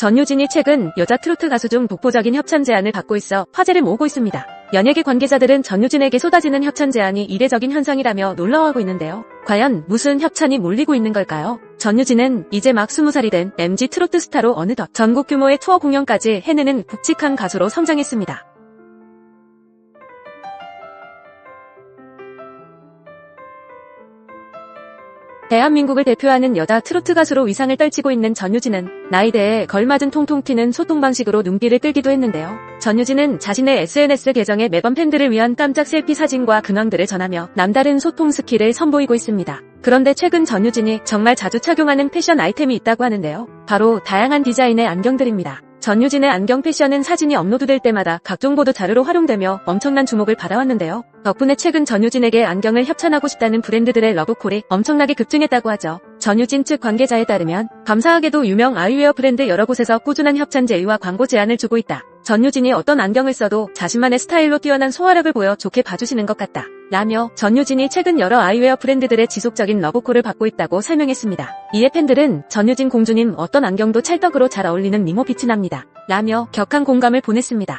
전유진이 최근 여자 트로트 가수 중 독보적인 협찬 제안을 받고 있어 화제를 모으고 있습니다. 연예계 관계자들은 전유진에게 쏟아지는 협찬 제안이 이례적인 현상이라며 놀라워하고 있는데요. 과연 무슨 협찬이 몰리고 있는 걸까요? 전유진은 이제 막 20살이 된 MG 트로트 스타로 어느덧 전국 규모의 투어 공연까지 해내는 굵직한 가수로 성장했습니다. 대한민국을 대표하는 여자 트로트 가수로 위상을 떨치고 있는 전유진은 나이대에 걸맞은 통통 튀는 소통 방식으로 눈길을 끌기도 했는데요. 전유진은 자신의 SNS 계정에 매번 팬들을 위한 깜짝 셀피 사진과 근황들을 전하며 남다른 소통 스킬을 선보이고 있습니다. 그런데 최근 전유진이 정말 자주 착용하는 패션 아이템이 있다고 하는데요. 바로 다양한 디자인의 안경들입니다. 전유진의 안경 패션은 사진이 업로드될 때마다 각종 보도 자료로 활용되며 엄청난 주목을 받아왔는데요. 덕분에 최근 전유진에게 안경을 협찬하고 싶다는 브랜드들의 러브콜이 엄청나게 급증했다고 하죠. 전유진 측 관계자에 따르면 감사하게도 유명 아이웨어 브랜드 여러 곳에서 꾸준한 협찬 제의와 광고 제안을 주고 있다. 전유진이 어떤 안경을 써도 자신만의 스타일로 뛰어난 소화력을 보여 좋게 봐주시는 것 같다. 라며 전유진이 최근 여러 아이웨어 브랜드들의 지속적인 러브콜을 받고 있다고 설명했습니다. 이에 팬들은 전유진 공주님 어떤 안경도 찰떡으로 잘 어울리는 미모 빛이 납니다. 라며 격한 공감을 보냈습니다.